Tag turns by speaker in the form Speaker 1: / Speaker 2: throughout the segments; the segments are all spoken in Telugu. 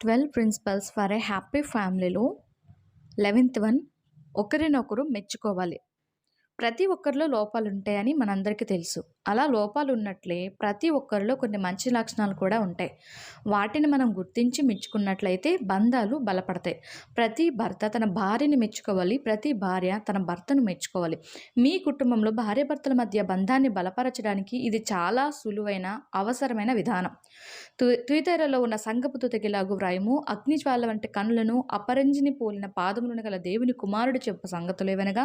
Speaker 1: Twelve principles for a happy ఫ్యామిలీలో లెవెన్త్ వన్ ఒకరినొకరు మెచ్చుకోవాలి. ప్రతి ఒక్కరిలో లోపాలు ఉంటాయని మనందరికీ తెలుసు. అలా లోపాలు ఉన్నట్లే ప్రతి ఒక్కరిలో కొన్ని మంచి లక్షణాలు కూడా ఉంటాయి. వాటిని మనం గుర్తించి మెచ్చుకున్నట్లయితే బంధాలు బలపడతాయి. ప్రతి భర్త తన భార్యని మెచ్చుకోవాలి ప్రతి భార్య తన భర్తను మెచ్చుకోవాలి. మీ కుటుంబంలో భార్యాభర్తల మధ్య బంధాన్ని బలపరచడానికి ఇది చాలా సులువైన అవసరమైన విధానం. తు ఉన్న సంగపు తుతగిలాగు వ్రాయము అగ్నిజ్వాల వంటి కనులను అపరంజిని పోలిన పాదములను గల దేవుని కుమారుడు చెప్పు సంగతులు ఏవనగా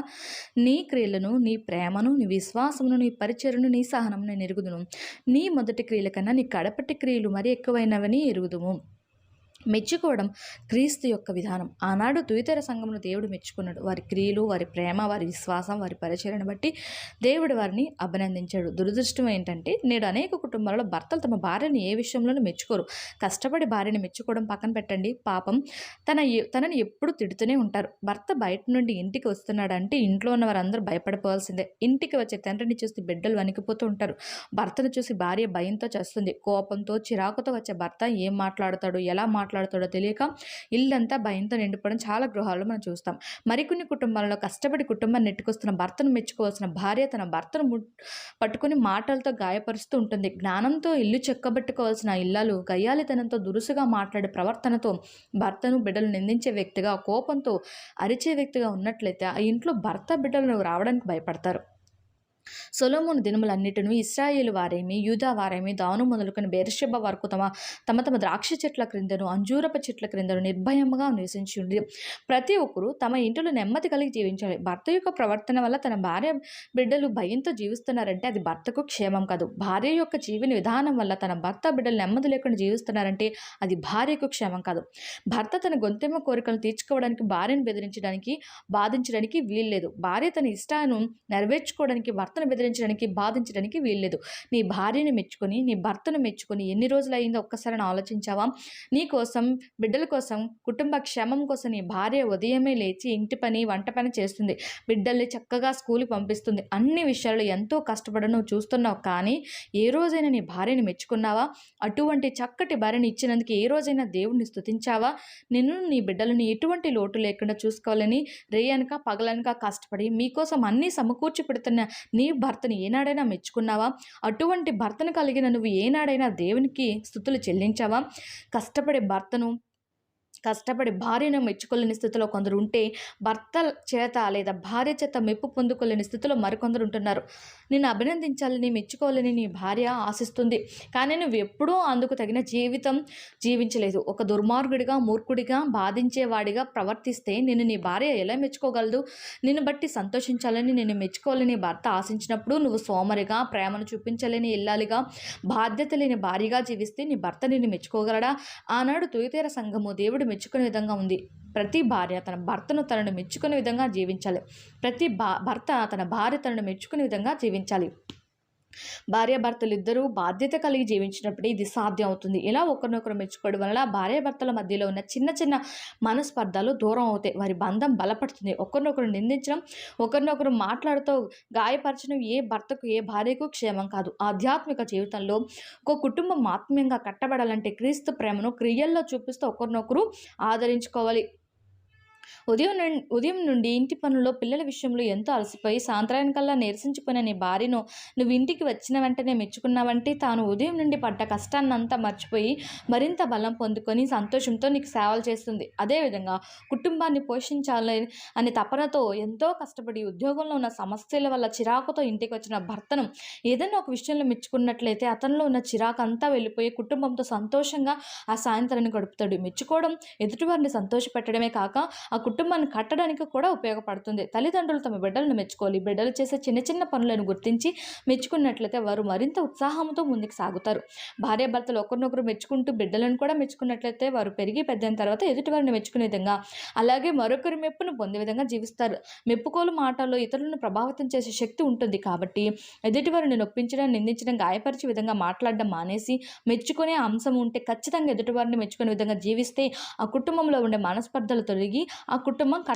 Speaker 1: నీ క్రియలను నీ ప్రేమను నీ విశ్వాసమును నీ పరిచయను నీ సహనమును ఎరుగుదును. నీ మొదటి క్రియల కన్నా నీ కడపటి క్రియలు మరి ఎక్కువైనవని ఎరుగుదుము. మెచ్చుకోవడం క్రీస్తు యొక్క విధానం. ఆనాడు తుయితర సంఘమును దేవుడు మెచ్చుకున్నాడు. వారి క్రియలు వారి ప్రేమ వారి విశ్వాసం వారి పరిచయను బట్టి దేవుడు వారిని అభినందించాడు. దురదృష్టం ఏంటంటే నేడు అనేక కుటుంబాలలో భర్తలు తమ భార్యని ఏ విషయంలోనూ మెచ్చుకోరు. కష్టపడి భార్యని మెచ్చుకోవడం పక్కన పెట్టండి. పాపం తన తనని ఎప్పుడు తిడుతూనే ఉంటారు. భర్త బయట నుండి ఇంటికి వస్తున్నాడంటే ఇంట్లో ఉన్న వారందరూ భయపడిపోవాల్సిందే. ఇంటికి వచ్చే తండ్రిని చూసి బిడ్డలు వణికిపోతూ ఉంటారు. భర్తను చూసి భార్య భయంతో చేస్తుంది. కోపంతో చిరాకుతో వచ్చే భర్త ఏం మాట్లాడతాడు? ఎలా మాట్లాడు మాట్లాడతాడో తెలియక ఇల్లంతా భయంతో నిండిపోవడం చాలా గృహాల్లో మనం చూస్తాం. మరికొన్ని కుటుంబాలలో కష్టపడి కుటుంబాన్ని నెట్టుకొస్తున్న భర్తను మెచ్చుకోవాల్సిన భార్య తన భర్తను పట్టుకుని మాటలతో గాయపరుస్తూ ఉంటుంది. జ్ఞానంతో ఇల్లు చెక్కబెట్టుకోవాల్సిన ఇల్లాలు గయ్యాలితనంతో దురుసుగా మాట్లాడే ప్రవర్తనతో భర్తను బిడ్డలు నిందించే వ్యక్తిగా కోపంతో అరిచే వ్యక్తిగా ఉన్నట్లయితే ఆ ఇంట్లో భర్త బిడ్డలను రావడానికి భయపడతారు. సొలోమోను దినములన్నిటిను ఇస్రాయేల్ వారేమి యూదా వారేమి దాను మొదలుకొని బేర్షెబ్బ వరకు తమ తమ తమ ద్రాక్ష చెట్ల క్రిందను అంజూరప చెట్ల క్రిందను నిర్భయంగా నివసించింది ప్రతి ఒక్కరు తమ ఇంటిలో నెమ్మది కలిగి జీవించాలి. భర్త యొక్క ప్రవర్తన వల్ల తన భార్య బిడ్డలు భయంతో జీవిస్తున్నారంటే అది భర్తకు క్షేమం కాదు. భార్య యొక్క జీవన విధానం వల్ల తన భర్త బిడ్డలు నెమ్మది లేకుండా జీవిస్తున్నారంటే అది భార్యకు క్షేమం కాదు. భర్త తన గొంతెమ్మ కోరికలను తీర్చుకోవడానికి భార్యను బెదిరించడానికి బాధించడానికి వీల్లేదు. భార్య తన ఇష్టాను నెరవేర్చుకోవడానికి భర్త భర్తను బెదిరించడానికి బాధించడానికి వీల్లేదు. నీ భార్యను మెచ్చుకొని నీ భర్తను మెచ్చుకొని ఎన్ని రోజులు అయిందో ఒక్కసారి ఆలోచించావా? నీ కోసం బిడ్డల కోసం కుటుంబ క్షేమం కోసం నీ భార్య ఉదయమే లేచి ఇంటి పని వంట పని చేస్తుంది. బిడ్డల్ని చక్కగా స్కూల్కి పంపిస్తుంది. అన్ని విషయాలు ఎంతో కష్టపడి నువ్వు చూస్తున్నావు కానీ ఏ రోజైనా నీ భార్యని మెచ్చుకున్నావా? అటువంటి చక్కటి భార్యని ఇచ్చినందుకు ఏ రోజైనా దేవుడిని స్థుతించావా నిన్ను నీ బిడ్డలను ఎటువంటి లోటు లేకుండా చూసుకోవాలని రేయనక పగలనక కష్టపడి మీకోసం అన్నీ సమకూర్చి పెడుతున్న నీ నీ భర్తని ఏనాడైనా మెచ్చుకున్నావా? అటువంటి భర్తను కలిగిన నువ్వు ఏనాడైనా దేవునికి స్థుతులు చెల్లించావా? కష్టపడే భర్తను కష్టపడి భార్యను మెచ్చుకోలేని స్థితిలో కొందరు ఉంటే భర్త చేత లేదా భార్య చేత మెప్పు పొందుకోలేని స్థితిలో మరికొందరు ఉంటున్నారు. నేను అభినందించాలని మెచ్చుకోవాలని నీ భార్య ఆశిస్తుంది. కానీ నువ్వు ఎప్పుడూ అందుకు తగిన జీవితం జీవించలేదు. ఒక దుర్మార్గుడిగా మూర్ఖుడిగా బాధించేవాడిగా ప్రవర్తిస్తే నేను నీ భార్య ఎలా మెచ్చుకోగలదు? నిన్ను బట్టి సంతోషించాలని నేను మెచ్చుకోవాలని భర్త ఆశించినప్పుడు నువ్వు సోమరిగా ప్రేమను చూపించలేని ఇల్లాలిగా బాధ్యత లేని భార్యగా జీవిస్తే నీ భర్త నిన్ను మెచ్చుకోగలడా? ఆనాడు తుయతీర సంఘము దేవుడు మెచ్చుకునే విధంగా ఉంది. ప్రతి భార్య తన భర్తను తనను మెచ్చుకునే విధంగా జీవించాలి. ప్రతి భా భర్త తన భార్య తనను మెచ్చుకునే విధంగా జీవించాలి. భార్యాభర్తలు ఇద్దరూ బాధ్యత కలిగి జీవించినప్పుడు ఇది సాధ్యం అవుతుంది ఇలా ఒకరినొకరు మెచ్చుకోవడం వల్ల భార్యాభర్తల మధ్యలో ఉన్న చిన్న చిన్న మనస్పర్ధలు దూరం అవుతాయి. వారి బంధం బలపడుతుంది. ఒకరినొకరు నిందించడం ఒకరినొకరు మాట్లాడుతూ గాయపరచడం ఏ భర్తకు ఏ భార్యకు క్షేమం కాదు. ఆధ్యాత్మిక జీవితంలో ఒక కుటుంబం ఆత్మీయంగా కట్టబడాలంటే క్రీస్తు ప్రేమను క్రియల్లో చూపిస్తూ ఒకరినొకరు ఆదరించుకోవాలి. ఉదయం నుండి ఉదయం నుండి ఇంటి పనుల్లో పిల్లల విషయంలో ఎంతో అలసిపోయి సాయంత్రానికల్లా నీరసించిపోయిన నీ భార్యను నువ్వు ఇంటికి వచ్చిన వెంటనే మెచ్చుకున్నావంటే తాను ఉదయం నుండి పడ్డ కష్టాన్నంతా మర్చిపోయి మరింత బలం పొందుకొని సంతోషంతో నీకు సేవలు చేస్తుంది. అదేవిధంగా కుటుంబాన్ని పోషించాలి అనే తపనతో ఎంతో కష్టపడి ఉద్యోగంలో ఉన్న సమస్యల వల్ల చిరాకుతో ఇంటికి వచ్చిన భర్తను ఏదైనా ఒక విషయంలో మెచ్చుకున్నట్లయితే అతనిలో ఉన్న చిరాకు అంతా వెళ్ళిపోయి కుటుంబంతో సంతోషంగా ఆ సాయంత్రాన్ని గడుపుతాడు. మెచ్చుకోవడం ఎదుటివారిని సంతోషపెట్టడమే కాక ఆ కుటుంబాన్ని కట్టడానికి కూడా ఉపయోగపడుతుంది. తల్లిదండ్రులు తమ బిడ్డలను మెచ్చుకోవాలి. బిడ్డలు చేసే చిన్న చిన్న పనులను గుర్తించి మెచ్చుకున్నట్లయితే వారు మరింత ఉత్సాహంతో ముందుకు సాగుతారు. భార్యాభర్తలు ఒకరినొకరు మెచ్చుకుంటూ బిడ్డలను కూడా మెచ్చుకున్నట్లయితే వారు పెరిగి పెద్దయిన తర్వాత ఎదుటివారిని మెచ్చుకునే విధంగా అలాగే మరొకరి మెప్పును పొందే విధంగా జీవిస్తారు. మెప్పుకోలు మాటల్లో ఇతరులను ప్రభావితం చేసే శక్తి ఉంటుంది కాబట్టి ఎదుటివారిని నొప్పించడం నిందించడం గాయపరిచే విధంగా మాట్లాడడం మానేసి మెచ్చుకునే అంశం ఉంటే ఖచ్చితంగా ఎదుటివారిని మెచ్చుకునే విధంగా జీవిస్తే ఆ కుటుంబంలో ఉండే మనస్పర్ధలు తొలగి ఆ కుటుంబం